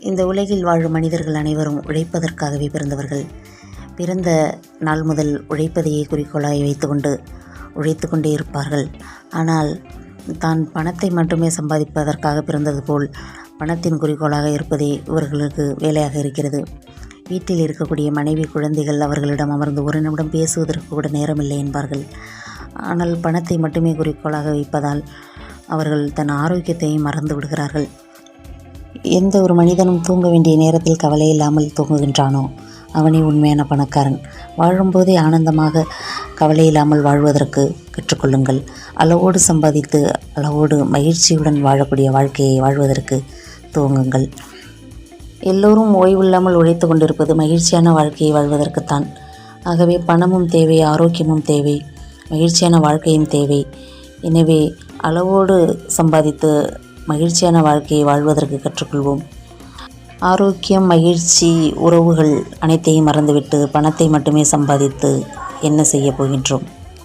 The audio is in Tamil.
இந்த உலகில் வாழும் மனிதர்கள் அனைவரும் உழைப்பதற்காகவே பிறந்தவர்கள். பிறந்த நாள் முதல் உழைப்பதையே குறிக்கோளாய் வைத்துக்கொண்டு உழைத்து கொண்டே இருப்பார்கள். ஆனால் தான் பணத்தை மட்டுமே சம்பாதிப்பதற்காக பிறந்தது போல் பணத்தின் குறிக்கோளாக இருப்பதே இவர்களுக்கு வேலையாக இருக்கிறது. வீட்டில் இருக்கக்கூடிய மனைவி குழந்தைகள் அவர்களிடம் அமர்ந்து ஒரு நிமிடம் பேசுவதற்கு கூட நேரமில்லை என்பார்கள். ஆனால் பணத்தை மட்டுமே குறிக்கோளாக வைப்பதால் அவர்கள் தன் ஆரோக்கியத்தையும் மறந்து விடுகிறார்கள். எந்த ஒரு மனிதனும் தூங்க வேண்டிய நேரத்தில் கவலை இல்லாமல் தூங்குகின்றானோ? அவனே உண்மையான பணக்காரன். வாழும்போதே ஆனந்தமாக கவலை இல்லாமல் வாழ்வதற்கு கற்றுக்கொள்ளுங்கள். அளவோடு சம்பாதித்து அளவோடு மகிழ்ச்சியுடன் வாழக்கூடிய வாழ்க்கையை வாழ்வதற்கு துவங்குங்கள். எல்லோரும் ஓய்வில்லாமல் உழைத்து கொண்டிருப்பது மகிழ்ச்சியான வாழ்க்கையை வாழ்வதற்குத்தான். ஆகவே பணமும் தேவை ஆரோக்கியமும் தேவை மகிழ்ச்சியான வாழ்க்கையும் தேவை. எனவே அளவோடு சம்பாதித்து மகிழ்ச்சியான வாழ்க்கையை வாழ்வதற்கு கற்றுக்கொள்வோம். ஆரோக்கியம் மகிழ்ச்சி உறவுகள் அனைத்தையும் மறந்துவிட்டு பணத்தை மட்டுமே சம்பாதித்து என்ன செய்ய போகின்றோம்?